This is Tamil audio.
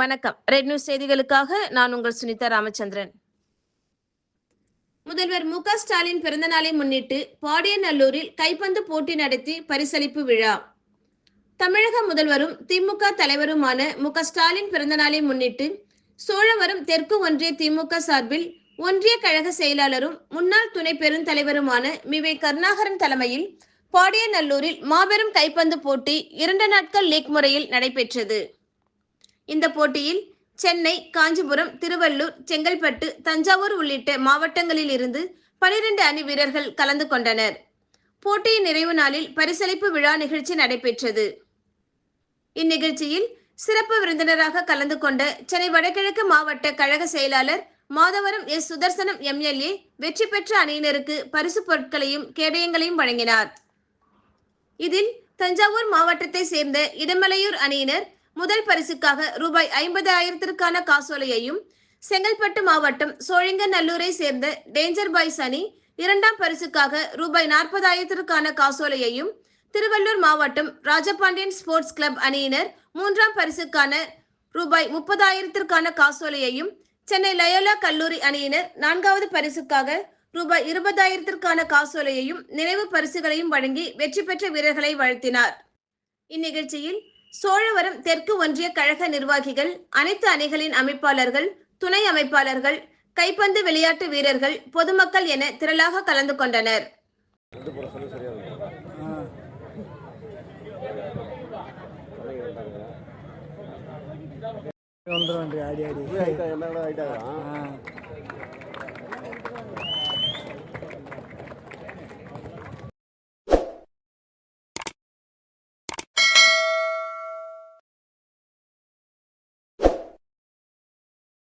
வணக்கம். ரெட் நியூஸ் செய்திகளுக்காக நான் உங்கள் சுனிதா ராமச்சந்திரன். முதல்வர் மு க ஸ்டாலின் பிறந்த நாளை முன்னிட்டு பாடியநல்லூரில் கைப்பந்து போட்டி நடத்தி பரிசளிப்பு விழா. தமிழக முதல்வரும் திமுக தலைவருமான மு க ஸ்டாலின் பிறந்தநாளை முன்னிட்டு சோழவரம் தெற்கு ஒன்றிய திமுக சார்பில் ஒன்றிய கழக செயலாளரும் முன்னாள் துணை பெருந்தலைவருமான மிவை கருணாகரன் தலைமையில் பாடியநல்லூரில் மாபெரும் கைப்பந்து போட்டி இரண்டு நாட்கள் லீக் முறையில் நடைபெற்றது. இந்த போட்டியில் சென்னை காஞ்சிபுரம் திருவள்ளூர் செங்கல்பட்டு தஞ்சாவூர் உள்ளிட்ட மாவட்டங்களில் இருந்து பனிரெண்டு அணி வீரர்கள் கலந்து கொண்டனர். போட்டியின் நிறைவு நாளில் பரிசளிப்பு விழா நிகழ்ச்சி நடைபெற்றது. இந்நிகழ்ச்சியில் சிறப்பு விருந்தினராக கலந்து கொண்ட சென்னை வடகிழக்கு மாவட்ட கழக செயலாளர் மாதவரம் எஸ். சுதர்சனம் எம்எல்ஏ வெற்றி பெற்ற அணியினருக்கு பரிசு பொருட்களையும் கேடயங்களையும் வழங்கினார். இதில் தஞ்சாவூர் மாவட்டத்தை சேர்ந்த இடமலையூர் அணியினர் முதல் பரிசுக்காக ரூபாய் ஐம்பதாயிரத்திற்கான காசோலையையும் செங்கல்பட்டு மாவட்டம் சோழிங்கநல்லூரை சேர்ந்த டேஞ்சர் பாய்ஸ் அணி இரண்டாம் பரிசுக்காக ரூபாய் நாற்பதாயிரத்திற்கான காசோலையையும் திருவள்ளூர் மாவட்டம் ராஜபாண்டியன் ஸ்போர்ட்ஸ் கிளப் அணியினர் மூன்றாம் பரிசுக்கான ரூபாய் முப்பதாயிரத்திற்கான காசோலையையும் சென்னை லயோலா கல்லூரி அணியினர் நான்காவது பரிசுக்காக ரூபாய் இருபதாயிரத்திற்கான காசோலையையும் நினைவு பரிசுகளையும் வழங்கி வெற்றி பெற்ற வீரர்களை வாழ்த்தினார். இந்நிகழ்ச்சியில் சோழவரம் தெற்கு ஒன்றிய கழக நிர்வாகிகள் அனைத்து அணிகளின் அமைப்பாளர்கள் துணை அமைப்பாளர்கள் கைப்பந்து விளையாட்டு வீரர்கள் பொதுமக்கள் என திரளாக கலந்து கொண்டனர். வந்துடும் ஆடி ஆடி